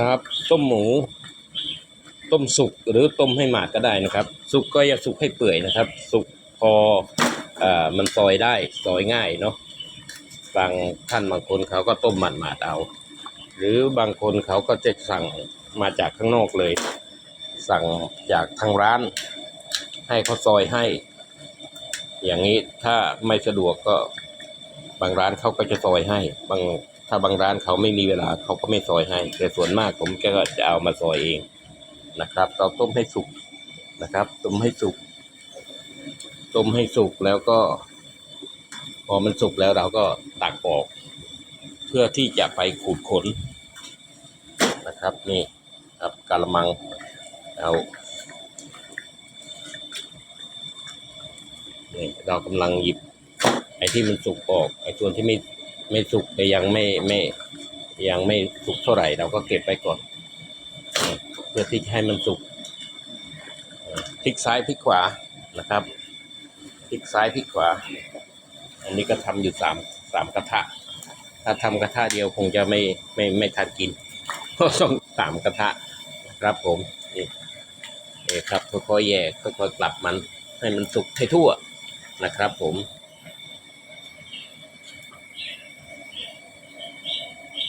ครับ ต้มหมู ต้มสุกหรือต้มให้หมาดก็ได้นะครับ สุกก็อย่าสุกให้เปื่อยนะครับ สุกพออมันซอยได้ซอยง่ายเนาะบางท่านบางคนเขาก็ต้มหมาดหมาดๆเอา หรือบางคนเขาก็จะสั่งมาจากข้างนอกเลย สั่งจากทางร้าน ให้เขาซอยให้ อย่างนี้ถ้าไม่สะดวกก็บางร้านเขาก็จะซอยให้บาง ถ้าบางร้านเขาไม่มีเวลาเขาก็ไม่ซอยให้ แต่ส่วนมากผมก็จะเอามาซอยเองนะครับ เราต้มให้สุกนะครับ ต้มให้สุก ต้มให้สุกแล้วก็ พอมันสุกแล้วเราก็ตักออก เพื่อที่จะไปขูดขนนะครับนี่ครับกะละมังเอานี่เรากำลังหยิบ ไอ้ที่มันสุกออก ไอ้ส่วนที่ไม่ ไม่สุกแต่ยังไม่ไม่ ยังไม่สุกเท่าไหร่เราก็เก็บไว้ก่อน เพื่อที่จะให้มันสุกพลิกซ้ายพลิกขวานะครับพลิกซ้ายพลิกขวา อันนี้ก็ทำอยู่สามสามกระทะ ถ้าทำกระทะเดียวคงจะไม่ไม่ไม่ทันกินเพราะต้องสามกระทะนะครับผมนี่นี่ครับค่อยๆแย่ค่อยๆกลับมันให้มันสุกให้ทั่วนะครับผม